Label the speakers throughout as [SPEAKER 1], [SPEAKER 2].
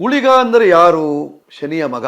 [SPEAKER 1] ಗುಳಿಗ ಅಂದರೆ ಯಾರು? ಶನಿಯ ಮಗ.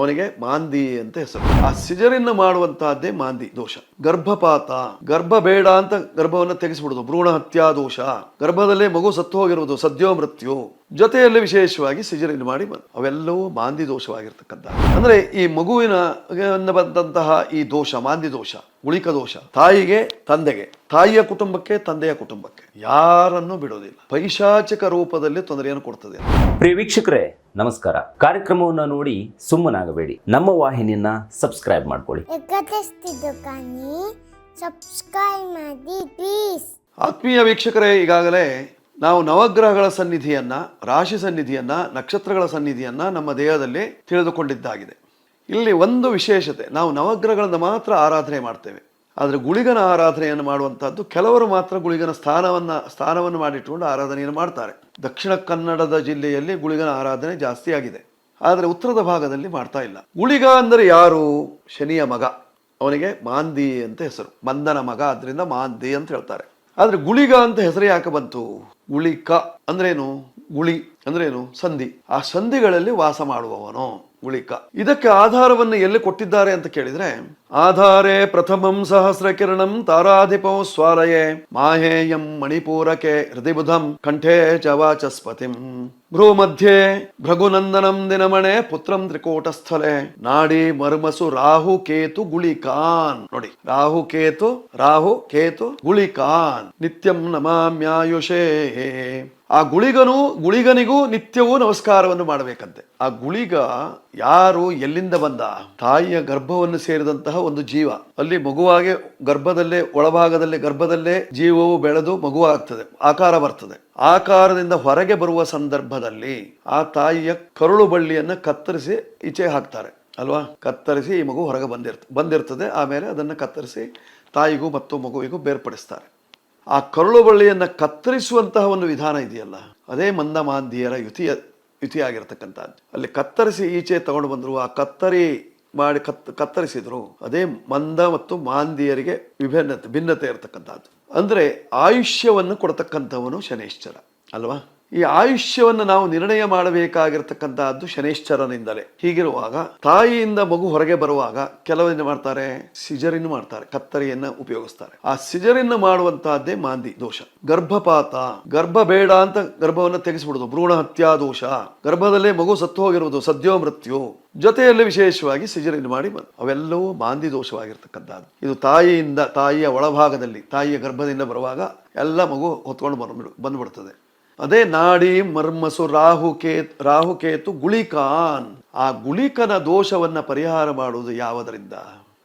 [SPEAKER 1] ಅವನಿಗೆ ಮಾಂದಿ ಅಂತ ಹೆಸರು. ಆ ಸಿಜರಿನ್ ಮಾಡುವಂತಹದ್ದೇ ಮಾಂದಿ ದೋಷ. ಗರ್ಭಪಾತ, ಗರ್ಭ ಬೇಡ ಅಂತ ಗರ್ಭವನ್ನು ತೆಗೆಸಿಬಿಡುದು, ಭ್ರೂಣ ಹತ್ಯಾ ದೋಷ. ಗರ್ಭದಲ್ಲೇ ಮಗು ಸತ್ತು ಹೋಗಿರುವುದು, ಸದ್ಯೋ ಮೃತ್ಯು. ಜೊತೆಯಲ್ಲಿ ವಿಶೇಷವಾಗಿ ಸಿಜರಿನ್ ಮಾಡಿ ಅವೆಲ್ಲವೂ ಮಾಂದಿ ದೋಷವಾಗಿರ್ತಕ್ಕಂಥ ಅಂದ್ರೆ ಈ ಮಗುವಿನ ಬಂದಂತಹ ಈ ದೋಷ, ಮಾಂದಿ ದೋಷ ಗುಳಿಕ ದೋಷ, ತಾಯಿಗೆ, ತಂದೆಗೆ. ತಾಯಿಯ ಕುಟುಂಬಕ್ಕೆ, ತಂದೆಯ ಕುಟುಂಬಕ್ಕೆ. ಯಾರನ್ನು ಬಿಡೋದಿಲ್ಲ. ಪೈಶಾಚಿಕ ರೂಪದಲ್ಲಿ ತೊಂದರೆಯನ್ನು ಕೊಡ್ತದೆ.
[SPEAKER 2] ಪ್ರಿಯ ವೀಕ್ಷಕರೇ ನಮಸ್ಕಾರ. ಕಾರ್ಯಕ್ರಮವನ್ನು ನೋಡಿ ಸುಮ್ಮನಾಗಬೇಡಿ. ನಮ್ಮ ವಾಹಿನಿಯನ್ನ ಸಬ್ಸ್ಕ್ರೈಬ್ ಮಾಡ್ಕೊಳ್ಳಿ.
[SPEAKER 3] ಎಕತೆಸ್ತಿದ್ದು ಕಾನಿ ಸಬ್ಸ್ಕ್ರೈಬ್ ಮಾಡಿ ಪ್ಲೀಸ್
[SPEAKER 1] ಆತ್ಮೀಯ ವೀಕ್ಷಕರೇ ಈಗಾಗಲೇ ನಾವು ನವಗ್ರಹಗಳ ಸನ್ನಿಧಿಯನ್ನ ರಾಶಿ ಸನ್ನಿಧಿಯನ್ನ ನಕ್ಷತ್ರಗಳ ಸನ್ನಿಧಿಯನ್ನ ನಮ್ಮ ದೇಹದಲ್ಲಿ ತಿಳಿದುಕೊಂಡಿದ್ದಾಗಿದೆ. ಇಲ್ಲಿ ಒಂದು ವಿಶೇಷತೆ ನಾವು ನವಗ್ರಹಗಳನ್ನು ಮಾತ್ರ ಆರಾಧನೆ ಮಾಡ್ತೇವೆ. ಆದರೆ ಗುಳಿಗನ ಆರಾಧನೆಯನ್ನು ಮಾಡುವಂಥದ್ದು ಕೆಲವರು ಮಾತ್ರ ಗುಳಿಗನ ಸ್ಥಾನವನ್ನ ಸ್ಥಾನವನ್ನು ಮಾಡಿಟ್ಟುಕೊಂಡು ಆರಾಧನೆಯನ್ನು ಮಾಡ್ತಾರೆ. ದಕ್ಷಿಣ ಕನ್ನಡದ ಜಿಲ್ಲೆಯಲ್ಲಿ ಗುಳಿಗನ ಆರಾಧನೆ ಜಾಸ್ತಿ ಆಗಿದೆ. ಆದರೆ ಉತ್ತರದ ಭಾಗದಲ್ಲಿ ಮಾಡ್ತಾ ಇಲ್ಲ. ಗುಳಿಗ ಅಂದರೆ ಯಾರು? ಶನಿಯ ಮಗ. ಅವನಿಗೆ ಮಾಂದಿ ಅಂತ ಹೆಸರು. ಮಂದನ ಮಗ. ಅದರಿಂದ ಮಾಂದಿ ಅಂತ ಹೇಳ್ತಾರೆ. ಆದರೆ ಗುಳಿಗ ಅಂತ ಹೆಸರು ಯಾಕೆ ಬಂತು? ಗುಳಿಕ ಅಂದ್ರೇನು? ಗುಳಿ ಅಂದ್ರೇನು? ಸಂಧಿ. ಆ ಸಂಧಿಗಳಲ್ಲಿ ವಾಸ ಮಾಡುವವನು ಗುಳಿಕ ಇದಕ್ಕೆ ಆಧಾರವನ್ನು ಎಲ್ಲಿ ಕೊಟ್ಟಿದ್ದಾರೆ ಅಂತ ಕೇಳಿದ್ರೆ, ಆಧಾರೆ ಪ್ರಥಮಂ ಸಹಸ್ರ ಕಿರಣಂ ತಾರಾಧಿಪಂ ಸ್ವಾಲಯೇ ಮಾಹೇಯಂ ಮಣಿಪೂರಕೆ ಹೃದಿಬುಧಂ ಕಂಠೇ ಚವಾಚಸ್ಪತಿಂ ವಾಚಸ್ಪತಿಂ. ಭ್ರೂ ಮಧ್ಯೆ ಭೃಗುನಂದನಂ ದಿನಮಣೆ ಪುತ್ರಂ ತ್ರಿಕೋಟಸ್ಥಲೆ. ನಾಡಿ ಮರ್ಮಸು ರಾಹು ಕೇತು ಗುಳಿಕಾನ್ ನೋಡಿ, ರಾಹು ಕೇತು ರಾಹು ಕೇತು ಗುಳಿಕಾನ್ ನಿತ್ಯಂ ನಮಾಮ್ಯಾಯುಷೇ ಆ ಗುಳಿಗನು, ಗುಳಿಗನಿಗೂ ನಿತ್ಯವೂ ನಮಸ್ಕಾರವನ್ನು ಮಾಡಬೇಕಂತೆ. ಆ ಗುಳಿಗ ಯಾರು ಎಲ್ಲಿಂದ ಬಂದ? ತಾಯಿಯ ಗರ್ಭವನ್ನು ಸೇರಿದಂತಹ ಒಂದು ಜೀವ. ಅಲ್ಲಿ ಮಗುವಾಗೆ ಗರ್ಭದಲ್ಲೇ, ಒಳಭಾಗದಲ್ಲಿ, ಗರ್ಭದಲ್ಲೇ ಜೀವವು ಬೆಳೆದು ಮಗುವಾಗ್ತದೆ, ಆಕಾರ ಬರ್ತದೆ. ಆಕಾರದಿಂದ ಹೊರಗೆ ಬರುವ ಸಂದರ್ಭದಲ್ಲಿ ಆ ತಾಯಿಯ ಕರುಳು ಬಳ್ಳಿಯನ್ನು ಕತ್ತರಿಸಿ ಈಚೆ ಹಾಕ್ತಾರೆ, ಅಲ್ವಾ? ಕತ್ತರಿಸಿ ಈ ಮಗು ಹೊರಗೆ ಬಂದಿರ್ತ, ಬಂದಿರ್ತದೆ. ಆಮೇಲೆ ಅದನ್ನು ಕತ್ತರಿಸಿ ತಾಯಿಗೂ ಮತ್ತು ಮಗುವಿಗೂ ಬೇರ್ಪಡಿಸ್ತಾರೆ. ಆ ಕರುಳು ಬಳ್ಳಿಯನ್ನು ಕತ್ತರಿಸುವಂತಹ ಒಂದು ವಿಧಾನ ಇದೆಯಲ್ಲ, ಅದೇ ಮಂದ ಮಾಂದಿಯರ ಯುತಿಯ, ಯುತಿಯಾಗಿರ್ತಕ್ಕಂಥದ್ದು. ಅಲ್ಲಿ ಕತ್ತರಿಸಿ ಈಚೆ ತಗೊಂಡು ಬಂದರು, ಆ ಕತ್ತರಿ ಮಾಡಿ ಕತ್, ಕತ್ತರಿಸಿದ್ರು, ಅದೇ ಮಂದ ಮತ್ತು ಮಾಂದಿಯರಿಗೆ ವಿಭಿನ್ನತೆ, ಭಿನ್ನತೆ ಇರತಕ್ಕಂಥದ್ದು. ಅಂದರೆ ಆಯುಷ್ಯವನ್ನು ಕೊಡತಕ್ಕಂಥವನು ಶನೇಶ್ಚರ ಅಲ್ವಾ? ಈ ಆಯುಷ್ಯವನ್ನು ನಾವು ನಿರ್ಣಯ ಮಾಡಬೇಕಾಗಿರ್ತಕ್ಕಂತಹದ್ದು ಶನೇಶ್ಚರನಿಂದಲೇ. ಹೀಗಿರುವಾಗ ತಾಯಿಯಿಂದ ಮಗು ಹೊರಗೆ ಬರುವಾಗ ಕೆಲವರಿಂದ ಮಾಡ್ತಾರೆ? ಸಿಜರಿನ್ ಮಾಡ್ತಾರೆ, ಕತ್ತರಿಯನ್ನ ಉಪಯೋಗಿಸ್ತಾರೆ. ಆ ಸಿಜರಿನ್ ಮಾಡುವಂತಹದ್ದೇ ಮಾಂದಿ ದೋಷ. ಗರ್ಭಪಾತ, ಗರ್ಭ ಬೇಡ ಅಂತ ಗರ್ಭವನ್ನು ತೆಗೆಸಿಬಿಡುದು, ಭ್ರೂಣ ಹತ್ಯಾ ದೋಷ. ಗರ್ಭದಲ್ಲೇ ಮಗು ಸತ್ತು ಹೋಗಿರುವುದು, ಸದ್ಯೋ ಮೃತ್ಯು. ಜೊತೆಯಲ್ಲಿ ವಿಶೇಷವಾಗಿ ಸಿಜರಿನ್ ಮಾಡಿ ಬಂದು, ಅವೆಲ್ಲವೂ ಮಾಂದಿ ದೋಷವಾಗಿರ್ತಕ್ಕಂಥದ್ದು ಇದು ತಾಯಿಯಿಂದ, ತಾಯಿಯ ಒಳಭಾಗದಲ್ಲಿ, ತಾಯಿಯ ಗರ್ಭದಿಂದ ಬರುವಾಗ ಎಲ್ಲ ಮಗು ಹೊತ್ಕೊಂಡು ಬಂದ್ಬಿಡು, ಬಂದ್ಬಿಡ್ತದೆ. ಅದೇ ನಾಡಿ ಮರ್ಮಸು ರಾಹುಕೇತ್ ರಾಹುಕೇತು ಗುಳಿಕಾನ್. ಆ ಗುಳಿಕನ ದೋಷವನ್ನ ಪರಿಹಾರ ಮಾಡುವುದು ಯಾವುದರಿಂದ?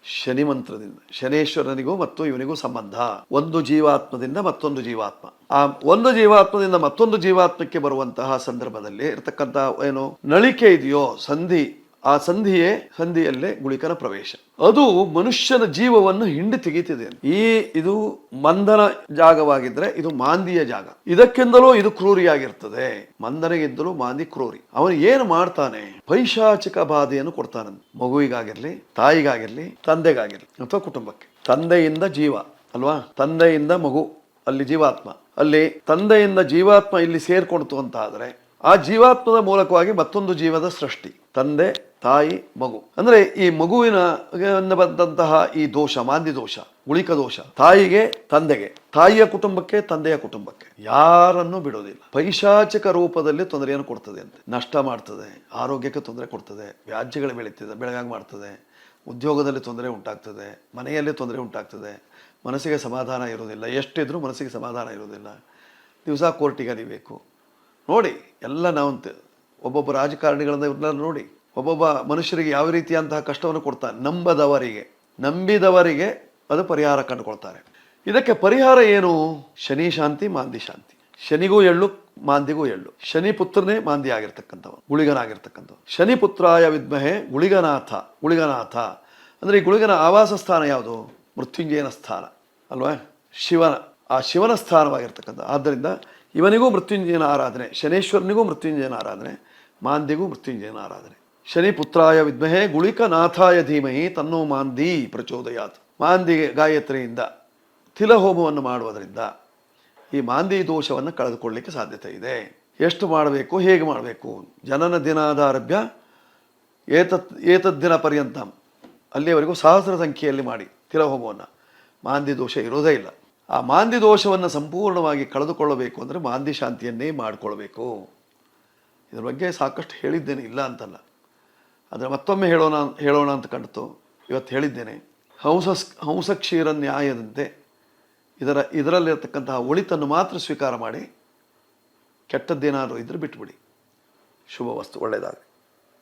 [SPEAKER 1] ಶನಿ ಮಂತ್ರದಿಂದ ಶನೇಶ್ವರನಿಗೂ ಮತ್ತು ಇವನಿಗೂ ಸಂಬಂಧ. ಒಂದು ಜೀವಾತ್ಮದಿಂದ ಮತ್ತೊಂದು ಜೀವಾತ್ಮ. ಆ ಒಂದು ಜೀವಾತ್ಮದಿಂದ ಮತ್ತೊಂದು ಜೀವಾತ್ಮಕ್ಕೆ ಬರುವಂತಹ ಸಂದರ್ಭದಲ್ಲಿ ಇರತಕ್ಕಂತಹ ಏನು, ನಳಿಕೆ ಇದೆಯೋ, ಸಂಧಿ ಆ ಸಂಧಿಯೇ ಸಂಧಿಯಲ್ಲೇ ಗುಳಿಕನ ಪ್ರವೇಶ. ಅದು ಮನುಷ್ಯನ ಜೀವವನ್ನು ಹಿಂಡಿ ತೆಗೀತಿದೆ. ಈ ಇದು ಮಂದನ ಜಾಗವಾಗಿದ್ರೆ ಇದು ಮಾಂದಿಯ ಜಾಗ. ಇದಕ್ಕಿಂತಲೂ ಇದು ಕ್ರೂರಿಯಾಗಿರ್ತದೆ. ಮಂದನಿಗಿಂತಲೂ ಮಾಂದಿ ಕ್ರೂರಿ. ಅವನು ಏನು ಮಾಡ್ತಾನೆ? ಪೈಶಾಚಿಕ ಬಾಧೆಯನ್ನು ಕೊಡ್ತಾನೆ ಮಗುವಿಗಾಗಿರ್ಲಿ, ತಾಯಿಗಾಗಿರ್ಲಿ, ತಂದೆಗಾಗಿರ್ಲಿ, ಅಥವಾ ಕುಟುಂಬಕ್ಕೆ. ತಂದೆಯಿಂದ ಜೀವ, ಅಲ್ವಾ? ತಂದೆಯಿಂದ ಮಗು, ಅಲ್ಲಿ ಜೀವಾತ್ಮ. ಅಲ್ಲಿ ತಂದೆಯಿಂದ ಜೀವಾತ್ಮ ಇಲ್ಲಿ ಸೇರ್ಕೊಡ್ತು ಅಂತ ಆದ್ರೆ ಆ ಜೀವಾತ್ಮದ ಮೂಲಕವಾಗಿ ಮತ್ತೊಂದು ಜೀವದ ಸೃಷ್ಟಿ, ತಂದೆ, ತಾಯಿ, ಮಗು. ಅಂದರೆ ಈ ಮಗುವಿನ ಬಂದಂತಹ ಈ ದೋಷ ಮಾಂದಿ ದೋಷ, ಉಳಿಕ ದೋಷ, ತಾಯಿಗೆ, ತಂದೆಗೆ, ತಾಯಿಯ ಕುಟುಂಬಕ್ಕೆ, ತಂದೆಯ ಕುಟುಂಬಕ್ಕೆ, ಯಾರನ್ನು ಬಿಡೋದಿಲ್ಲ. ಪೈಶಾಚಿಕ ರೂಪದಲ್ಲಿ ತೊಂದರೆಯನ್ನು ಕೊಡ್ತದೆ ಅಂತ. ನಷ್ಟ ಮಾಡ್ತದೆ, ಆರೋಗ್ಯಕ್ಕೆ ತೊಂದರೆ ಕೊಡ್ತದೆ, ವ್ಯಾಜ್ಯಗಳು ಬೆಳೀತದೆ ಬೆಳಗಾಗಿ ಮಾಡ್ತದೆ, ಉದ್ಯೋಗದಲ್ಲಿ ತೊಂದರೆ ಉಂಟಾಗ್ತದೆ, ಮನೆಯಲ್ಲಿ ತೊಂದರೆ ಉಂಟಾಗ್ತದೆ, ಮನಸ್ಸಿಗೆ ಸಮಾಧಾನ ಇರೋದಿಲ್ಲ, ಎಷ್ಟಿದ್ರೂ ಮನಸ್ಸಿಗೆ ಸಮಾಧಾನ ಇರೋದಿಲ್ಲ. ದಿವಸ ಕೋರ್ಟಿಗೆ ಅಲಿಬೇಕು ನೋಡಿ, ಎಲ್ಲ ನಾವು ತ- ಒಬ್ಬೊಬ್ಬ ರಾಜಕಾರಣಿಗಳನ್ನ ಇವ್ರನ್ನ ನೋಡಿ, ಒಬ್ಬೊಬ್ಬ ಮನುಷ್ಯರಿಗೆ ಯಾವ ರೀತಿಯಂತಹ ಕಷ್ಟವನ್ನು ಕೊಡ್ತಾರೆ ನಂಬದವರಿಗೆ, ನಂಬಿದವರಿಗೆ ಅದು ಪರಿಹಾರ ಕಂಡುಕೊಳ್ತಾರೆ. ಇದಕ್ಕೆ ಪರಿಹಾರ ಏನು? ಶನಿ ಶಾಂತಿ, ಮಾಂದಿ ಶಾಂತಿ. ಶನಿಗೂ ಎಳ್ಳು, ಮಾಂದಿಗೂ ಎಳ್ಳು. ಶನಿ ಪುತ್ರನೇ ಮಾಂದಿ ಆಗಿರ್ತಕ್ಕಂಥವ ಗುಳಿಗನಾಗಿರ್ತಕ್ಕಂಥವ ಶನಿ ಪುತ್ರಾಯ ವಿದ್ಮಹೆ ಗುಳಿಗನಾಥ ಗುಳಿಗನಾಥ. ಅಂದ್ರೆ ಈ ಗುಳಿಗನ ಆವಾಸ ಸ್ಥಾನ ಯಾವುದು? ಮೃತ್ಯುಂಜಯನ ಸ್ಥಾನ, ಅಲ್ವಾ? ಶಿವನ, ಆ ಶಿವನ ಸ್ಥಾನವಾಗಿರ್ತಕ್ಕಂಥ, ಆದ್ದರಿಂದ ಇವನಿಗೂ ಮೃತ್ಯುಂಜಯನ ಆರಾಧನೆ, ಶನೇಶ್ವರನಿಗೂ ಮೃತ್ಯುಂಜಯನ ಆರಾಧನೆ ಮಾಂದಿಗೂ ಮೃತ್ಯುಂಜಯನ ಆರಾಧನೆ. ಶನಿ ಪುತ್ರಾಯ ವಿದ್ಮಹೆ ಗುಳಿಕನಾಥಾಯ ಧೀಮಹಿ ತನ್ನೋ ಮಾಂದಿ ಪ್ರಚೋದಯಾತ್. ಮಾಂದಿ ಗಾಯತ್ರಿಯಿಂದ ತಿಲಹೋಮವನ್ನು ಮಾಡುವುದರಿಂದ ಈ ಮಾಂದಿ ದೋಷವನ್ನು ಕಳೆದುಕೊಳ್ಳಲಿಕ್ಕೆ ಸಾಧ್ಯತೆ ಇದೆ. ಎಷ್ಟು ಮಾಡಬೇಕು, ಹೇಗೆ ಮಾಡಬೇಕು? ಜನನ ದಿನಾದಾರಭ್ಯ ಏತತ್ ಏತದ್ದಿನ ಪರ್ಯಂತ. ಅಲ್ಲಿಯವರೆಗೂ ಸಹಸ್ರ ಸಂಖ್ಯೆಯಲ್ಲಿ ಮಾಡಿ ತಿಲಹೋಮವನ್ನು. ಮಾಂದಿ ದೋಷ ಇರೋದೇ ಇಲ್ಲ. ಆ ಮಾಂದಿ ದೋಷವನ್ನು ಸಂಪೂರ್ಣವಾಗಿ ಕಳೆದುಕೊಳ್ಳಬೇಕು ಅಂದರೆ ಮಾಂದಿ ಶಾಂತಿಯನ್ನೇ ಮಾಡಿಕೊಳ್ಬೇಕು. ಇದ್ರ ಬಗ್ಗೆ ಸಾಕಷ್ಟು ಹೇಳಿದ್ದೇನೆ, ಇಲ್ಲ ಅಂತಲ್ಲ. ಆದರೆ ಮತ್ತೊಮ್ಮೆ ಹೇಳೋಣ ಹೇಳೋಣ ಅಂತ ಕಂಡಿತು. ಇವತ್ತು ಹೇಳಿದ್ದೇನೆ, ಹಂಸ, ಹಂಸಕ್ಷೀರ ನ್ಯಾಯದಂತೆ ಇದರ, ಇದರಲ್ಲಿರತಕ್ಕಂತಹ ಒಳಿತನ್ನು ಮಾತ್ರ ಸ್ವೀಕಾರ ಮಾಡಿ ಕೆಟ್ಟದ್ದೇನಾದರೂ ಇದ್ರೆ ಬಿಟ್ಬಿಡಿ. ಶುಭ ವಸ್ತು ಒಳ್ಳೆಯದಾಗಲಿ.